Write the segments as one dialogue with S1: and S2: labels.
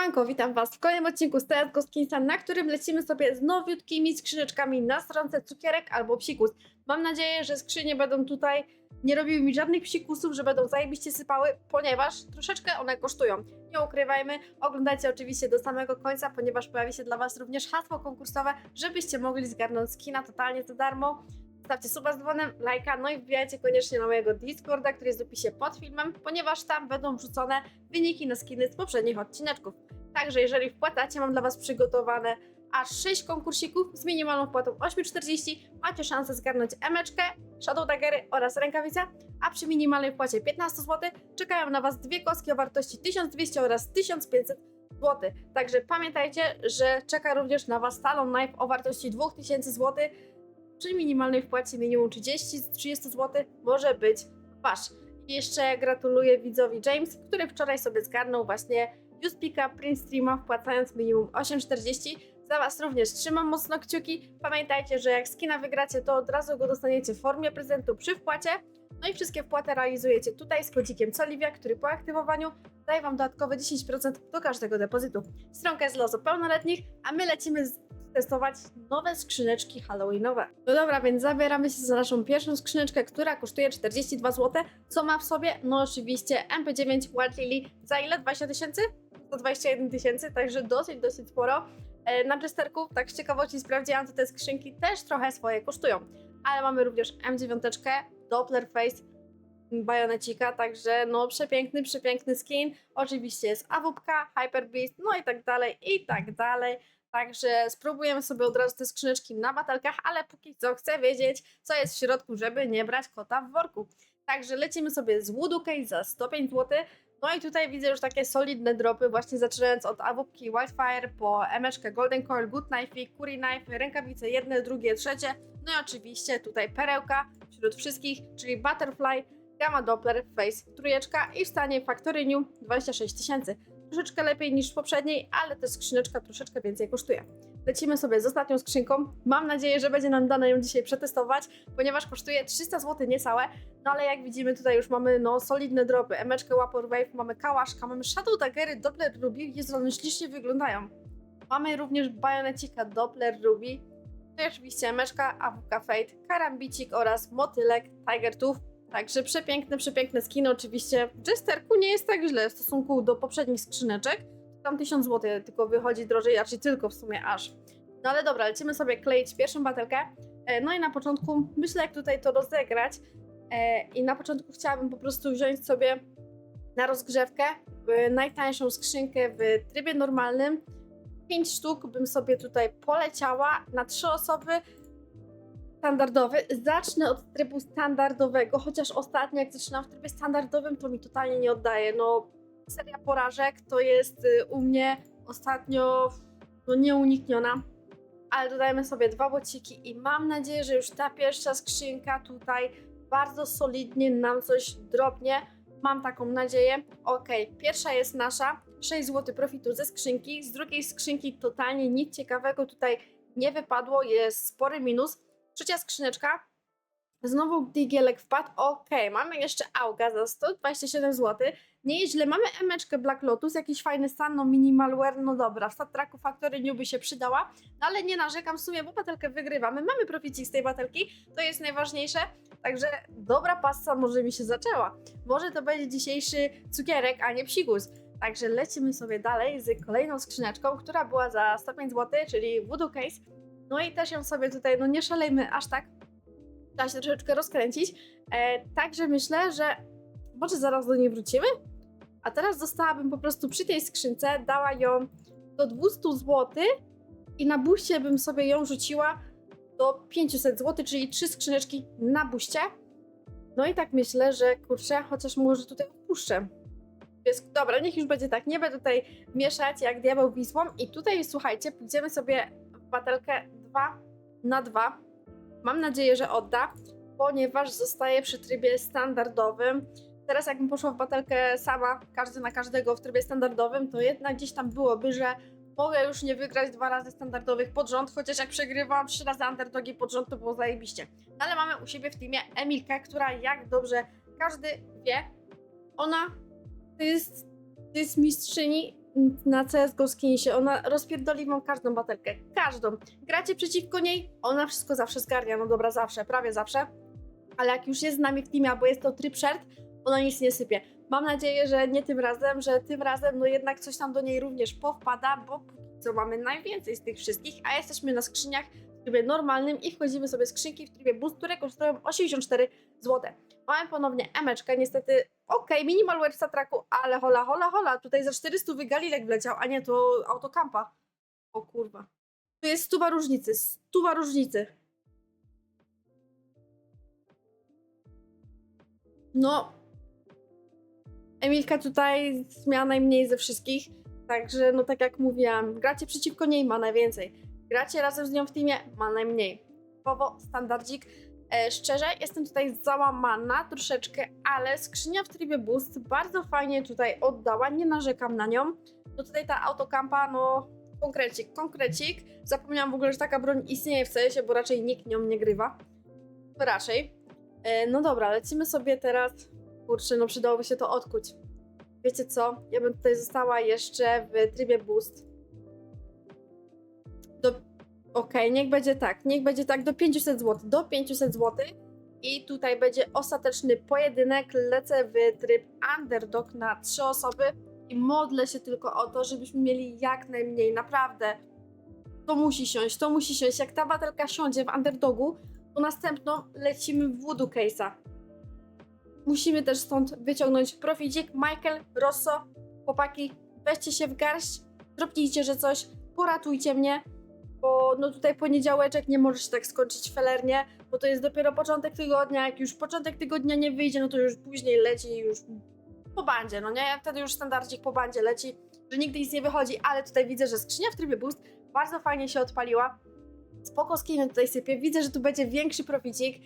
S1: Siemanko, witam Was w kolejnym odcinku z Skinsa, na którym lecimy sobie z nowiutkimi skrzyneczkami na stronce cukierek albo psikus. Mam nadzieję, że skrzynie będą tutaj nie robiły mi żadnych psikusów, że będą zajebiście sypały, ponieważ troszeczkę one kosztują. Nie ukrywajmy, oglądajcie oczywiście do samego końca, ponieważ pojawi się dla Was również hasło konkursowe, żebyście mogli zgarnąć skina totalnie za darmo. Stawcie suba z dzwonem, lajka, no i wbijajcie koniecznie na mojego Discorda, który jest w opisie pod filmem, ponieważ tam będą wrzucone wyniki na skiny z poprzednich odcineczków. Także jeżeli wpłacacie, mam dla Was przygotowane aż 6 konkursików z minimalną wpłatą 8,40. Macie szansę zgarnąć emeczkę, Shadow Daggery oraz rękawica, a przy minimalnej wpłacie 15 zł czekają na Was dwie kostki o wartości 1200 oraz 1500 zł. Także pamiętajcie, że czeka również na Was talon knife o wartości 2000 zł. Przy minimalnej wpłacie minimum 30, 30 zł może być Wasz. I jeszcze gratuluję widzowi James, który wczoraj sobie zgarnął właśnie Uspika Print Streama wpłacając minimum 8,40. Za Was również trzymam mocno kciuki. Pamiętajcie, że jak skina wygracie, to od razu go dostaniecie w formie prezentu przy wpłacie. No i wszystkie wpłaty realizujecie tutaj z kodzikiem Soliwia, który po aktywowaniu daje Wam dodatkowe 10% do każdego depozytu. Stronka jest osób pełnoletnich, a my lecimy z- testować nowe skrzyneczki halloweenowe. No dobra, więc zabieramy się za naszą pierwszą skrzyneczkę, która kosztuje 42 zł. Co ma w sobie? No oczywiście MP9 Wild Lily za ile? 20 tysięcy? Za 21 tysięcy, także dosyć, dosyć sporo. E, Na Jesterku, tak z ciekawości sprawdziłam, to te skrzynki też trochę swoje kosztują. Ale mamy również M9, Doppler Face, Bajonecika, także no przepiękny, przepiękny skin. Oczywiście jest AWP, Hyper Beast, no i tak dalej, i tak dalej. Także spróbujemy sobie od razu te skrzyneczki na batelkach, ale póki co chcę wiedzieć, co jest w środku, żeby nie brać kota w worku. Także lecimy sobie z Voodoo Case za 105 zł. No i tutaj widzę już takie solidne dropy, właśnie zaczynając od AWP Wildfire po emeczkę Golden Coil, Good Knife, Curry Knife, rękawice jedne, drugie, trzecie. No i oczywiście tutaj perełka wśród wszystkich, czyli Butterfly, Gamma Doppler, Face trójeczka i w stanie Factory New 26 tysięcy. Troszeczkę lepiej niż w poprzedniej, ale też skrzyneczka troszeczkę więcej kosztuje. Lecimy sobie z ostatnią skrzynką. Mam nadzieję, że będzie nam dane ją dzisiaj przetestować, ponieważ kosztuje 300 zł niecałe. No ale jak widzimy tutaj już mamy no solidne dropy. Emeczkę Wapor Wave, mamy Kałaszka, mamy Shadow Daggery, Doppler Ruby. Jezu, one ślicznie wyglądają. Mamy również Bajonecika Doppler Ruby. No i oczywiście Emeczka, AWK Fate, Karambicik oraz Motylek Tiger Tooth. Także przepiękne, przepiękne skiny. Oczywiście w Jesterku nie jest tak źle w stosunku do poprzednich skrzyneczek. Tam 1000 zł tylko wychodzi drożej, raczej tylko w sumie aż. No ale dobra, lecimy sobie kleić pierwszą batelkę. E, No i na początku myślę, jak tutaj to rozegrać. E, I na początku chciałabym po prostu wziąć sobie na rozgrzewkę najtańszą skrzynkę w trybie normalnym. 5 sztuk bym sobie tutaj poleciała na 3 osoby. Standardowy. Zacznę od trybu standardowego, chociaż ostatnio jak zaczynam w trybie standardowym, to mi totalnie nie oddaje. No, seria porażek to jest y, u mnie ostatnio no, nieunikniona. Ale dodajemy sobie dwa bociki i mam nadzieję, że już ta pierwsza skrzynka tutaj bardzo solidnie nam coś drobnie. Mam taką nadzieję. Ok, pierwsza jest nasza. 6 zł profitu ze skrzynki. Z drugiej skrzynki totalnie nic ciekawego tutaj nie wypadło. Jest spory minus. Trzecia skrzyneczka. Znowu digielek wpadł. Ok, mamy jeszcze Auga za 127 zł. Nie jest źle. Mamy emeczkę Black Lotus, jakiś fajny stan, no minimalware, no dobra. W Star Treku Factory New by się przydała, no ale nie narzekam w sumie, bo batelkę wygrywamy. Mamy proficik z tej batelki, to jest najważniejsze. Także dobra passa może mi się zaczęła. Może to będzie dzisiejszy cukierek, a nie psikus. Także lecimy sobie dalej z kolejną skrzyneczką, która była za 105 zł, czyli Voodoo Case. No i też ją sobie tutaj, no nie szalejmy aż tak. Trzeba się troszeczkę rozkręcić. E, także myślę, że może zaraz do niej wrócimy. A teraz dostałabym po prostu przy tej skrzynce, dała ją do 200 zł i na buście bym sobie ją rzuciła do 500 zł, czyli trzy skrzyneczki na buście. No i tak myślę, że kurczę, chociaż może tutaj odpuszczę. Jest, dobra, niech już będzie tak, nie będę tutaj mieszać jak diabeł Wisłą. I tutaj słuchajcie, pójdziemy sobie w batelkę 2 na 2. Mam nadzieję, że odda, ponieważ zostaje przy trybie standardowym. Teraz jakbym poszła w batelkę sama, każdy na każdego w trybie standardowym, to jednak gdzieś tam byłoby, że mogę już nie wygrać dwa razy standardowych pod rząd, chociaż jak przegrywałam trzy razy underdogi pod rząd, to było zajebiście. No ale mamy u siebie w teamie Emilkę, która jak dobrze każdy wie, ona to jest, to jest mistrzyni na CSGO skinsie. Ona rozpierdoli wam każdą batelkę. Każdą. Gracie przeciwko niej, ona wszystko zawsze zgarnia. No dobra, zawsze, prawie zawsze. Ale jak już jest z nami w teamie, bo jest to tryb shard, ona nic nie sypie. Mam nadzieję, że nie tym razem, że tym razem no jednak coś tam do niej również powpada, bo póki co mamy najwięcej z tych wszystkich, a jesteśmy na skrzyniach w trybie normalnym i wchodzimy sobie skrzynki w trybie boost, które kosztują 84 zł. Mamy ponownie emeczkę, niestety, okej, minimal wear w satraku, ale hola, hola, hola, tutaj za 400 Galilek wleciał, a nie to autokampa. O kurwa. Tu jest stuwa różnicy, stuwa różnicy. No, Emilka tutaj miała najmniej ze wszystkich, także no tak jak mówiłam, gracie przeciwko niej, ma najwięcej. Gracie razem z nią w teamie, ma najmniej. Typowo standardzik. E, szczerze, jestem tutaj załamana troszeczkę, ale skrzynia w trybie boost bardzo fajnie tutaj oddała, nie narzekam na nią. No tutaj ta autokampa, no konkrecik, konkrecik. Zapomniałam w ogóle, że taka broń istnieje w CS-ie, bo raczej nikt nią nie grywa. Raczej. E, no dobra, lecimy sobie teraz. Kurczę, no przydałoby się to odkuć. Wiecie co? Ja bym tutaj została jeszcze w trybie boost. Okej, niech będzie tak, niech będzie tak do 500 zł. Do 500 zł. I tutaj będzie ostateczny pojedynek. Lecę w tryb underdog na trzy osoby i modlę się tylko o to, żebyśmy mieli jak najmniej. Naprawdę. To musi siąść, to musi siąść. Jak ta batelka siądzie w underdogu, to następną lecimy w voodoo case'a. Musimy też stąd wyciągnąć proficik. Michael, Rosso, chłopaki, weźcie się w garść, dropnijcie, że coś, poratujcie mnie, bo no tutaj poniedziałeczek nie może się tak skończyć felernie, bo to jest dopiero początek tygodnia, jak już początek tygodnia nie wyjdzie, no to już później leci już po bandzie, no nie? Wtedy już standardzik po bandzie leci, że nigdy nic nie wychodzi, ale tutaj widzę, że skrzynia w trybie boost bardzo fajnie się odpaliła. Spoko skiny tutaj sypie. Widzę, że tu będzie większy proficik,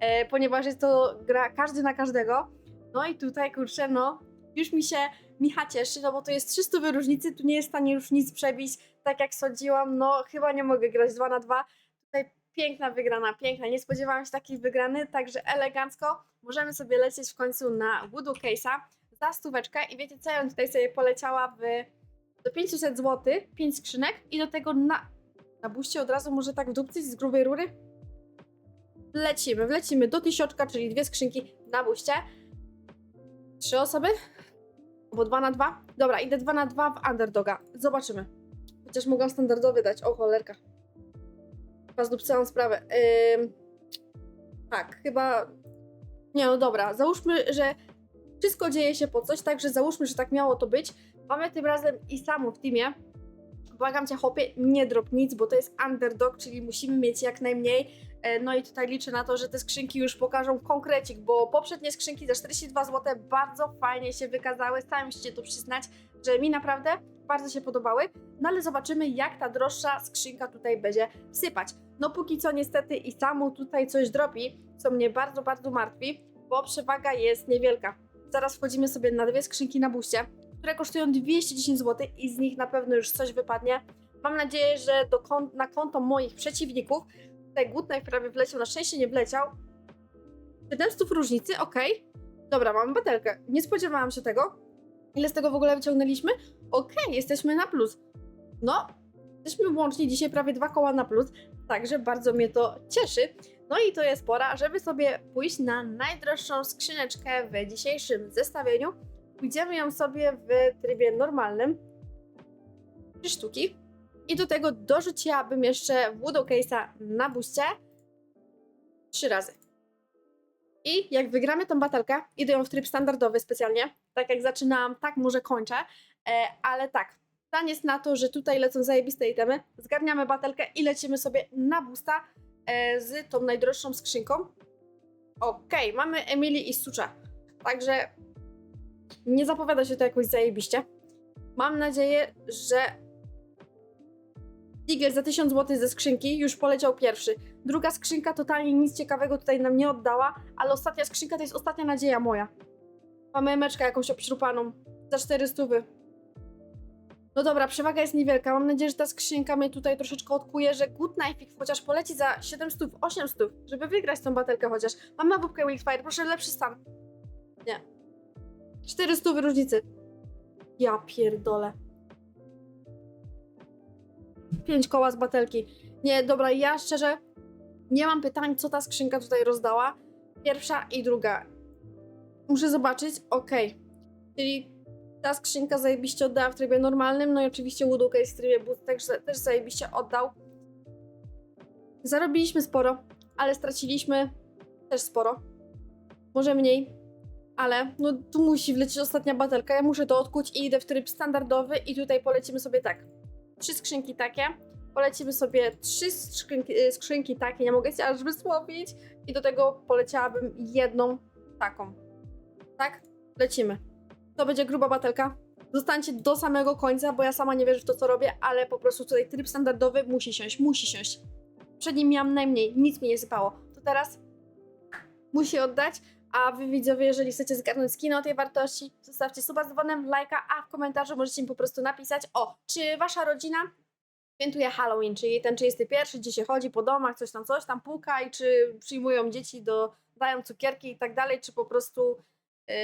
S1: e, ponieważ jest to gra każdy na każdego. No i tutaj, kurczę, no już mi się Micha cieszy, no bo to jest 300 różnicy, tu nie jest w stanie już nic przebić, tak jak sądziłam, no chyba nie mogę grać 2 na 2. Tutaj piękna wygrana, piękna, nie spodziewałam się takiej wygrany, także elegancko możemy sobie lecieć w końcu na Voodoo Case'a za stóweczkę i wiecie co, ja tutaj sobie poleciała w do 500 zł, 5 skrzynek i do tego na, na buście od razu może tak wdupcyć z grubej rury. Lecimy, wlecimy do tysiączka, czyli dwie skrzynki na buście. Trzy osoby? Albo dwa na dwa? Dobra, idę dwa na dwa w underdoga. Zobaczymy. Chociaż mogłam standardowy dać. O, cholerka. Chyba zdupcałam sprawę. Tak, chyba... Nie, no dobra. Załóżmy, że wszystko dzieje się po coś, także załóżmy, że tak miało to być. Mamy tym razem i samo w teamie. Błagam cię, chłopie, nie drop nic, bo to jest underdog, czyli musimy mieć jak najmniej. E, No i tutaj liczę na to, że te skrzynki już pokażą konkrecik, bo poprzednie skrzynki za 42 zł bardzo fajnie się wykazały. Sami musicie to przyznać, że mi naprawdę bardzo się podobały. No ale zobaczymy, jak ta droższa skrzynka tutaj będzie sypać. No póki co niestety i samu tutaj coś dropi, co mnie bardzo, bardzo martwi, bo przewaga jest niewielka. Zaraz wchodzimy sobie na dwie skrzynki na buście, które kosztują 210 zł i z nich na pewno już coś wypadnie. Mam nadzieję, że do na konto moich przeciwników Tutaj Good prawie wleciał, na szczęście nie wleciał. 700 różnicy, okej. Dobra, mamy batelkę. Nie spodziewałam się tego. Ile z tego w ogóle wyciągnęliśmy? Okej, jesteśmy na plus. No, jesteśmy łącznie dzisiaj prawie dwa koła na plus, także bardzo mnie to cieszy. No i to jest pora, żeby sobie pójść na najdroższą skrzyneczkę w dzisiejszym zestawieniu. Pójdziemy ją sobie w trybie normalnym. Trzy sztuki. I do tego dorzuciłabym jeszcze Voodoo Case'a na buście trzy razy. I jak wygramy tą batalkę, idę ją w tryb standardowy specjalnie. Tak jak zaczynałam, tak może kończę. E, ale tak, plan jest na to, że tutaj lecą zajebiste itemy, zgarniamy batelkę i lecimy sobie na busta e, z tą najdroższą skrzynką. Okej, mamy Emily i Sucza. Także nie zapowiada się to jakoś zajebiście. Mam nadzieję, że Tiger za 1000 zł ze skrzynki już poleciał pierwszy. Druga skrzynka totalnie nic ciekawego tutaj nam nie oddała, ale ostatnia skrzynka to jest ostatnia nadzieja moja. Mamy emeczkę jakąś obśrupaną za 400. No dobra, przewaga jest niewielka. Mam nadzieję, że ta skrzynka mnie tutaj troszeczkę odkuje, że Good Knife chociaż poleci za 700, 800, żeby wygrać tą batelkę chociaż. Mam mabubkę Wildfire, proszę lepszy stan. Nie. 400 różnicy. Ja pierdolę. pięć koła z batelki. Nie, dobra, ja szczerze nie mam pytań, co ta skrzynka tutaj rozdała. Pierwsza i druga. Muszę zobaczyć, okej. Czyli ta skrzynka zajebiście oddała w trybie normalnym, no i oczywiście Woodoo Case w trybie boost też, też zajebiście oddał. Zarobiliśmy sporo, ale straciliśmy też sporo. Może mniej, ale no tu musi wlecieć ostatnia batelka. Ja muszę to odkuć i idę w tryb standardowy i tutaj polecimy sobie tak. Trzy skrzynki takie. Polecimy sobie trzy skrzynki, y, skrzynki takie, nie mogę się aż wysłowić. I do tego poleciałabym jedną taką. Tak? Lecimy. To będzie gruba batelka. Zostańcie do samego końca, bo ja sama nie wierzę w to, co robię, ale po prostu tutaj tryb standardowy musi siąść, musi siąść. Przed nim miałam najmniej, nic mi nie sypało. To teraz musi oddać, a wy widzowie, jeżeli chcecie zgarnąć skina o tej wartości, zostawcie suba z dzwonem, lajka, a w komentarzu możecie mi po prostu napisać, o, czy wasza rodzina świętuje Halloween, czyli ten 31, gdzie się chodzi po domach, coś tam, coś tam puka i czy przyjmują dzieci do, dają cukierki i tak dalej, czy po prostu yy,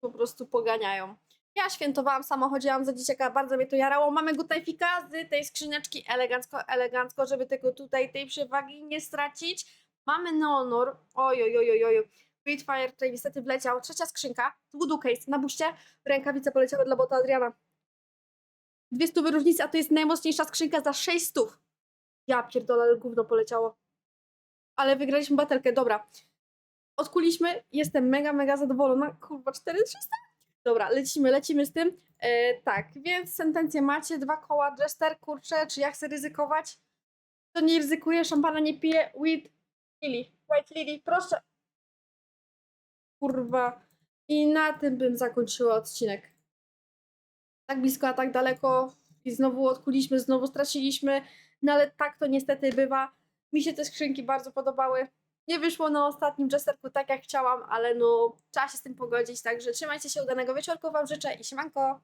S1: po prostu poganiają. Ja świętowałam, sama chodziłam za dzieciaka, bardzo mnie to jarało. Mamy gutajfika z tej skrzyneczki elegancko, elegancko, żeby tego tutaj, tej przewagi nie stracić. Mamy Neonor, oj, oj, oj, oj, oj. Fire tutaj niestety wleciał. Trzecia skrzynka, Voodoo Case na buście. Rękawice poleciały dla bota Adriana. Dwie stówy różnicy, a to jest najmocniejsza skrzynka za 6 stów. Ja pierdolę, ale gówno poleciało. Ale wygraliśmy batelkę, dobra. Odkuliśmy, jestem mega, mega zadowolona. Kurwa, 4300? Dobra, lecimy, lecimy z tym. E, tak, więc sentencję macie, dwa koła, Jester, kurczę, czy ja chcę ryzykować? To nie ryzykuję, szampana nie piję, with Lily, White Lily, proszę. Kurwa. I na tym bym zakończyła odcinek. Tak blisko, a tak daleko. I znowu odkuliśmy, znowu straciliśmy. No ale tak to niestety bywa. Mi się te skrzynki bardzo podobały. Nie wyszło na ostatnim Jesterku tak jak chciałam, ale no trzeba się z tym pogodzić. Także trzymajcie się, udanego wieczorku Wam życzę i siemanko.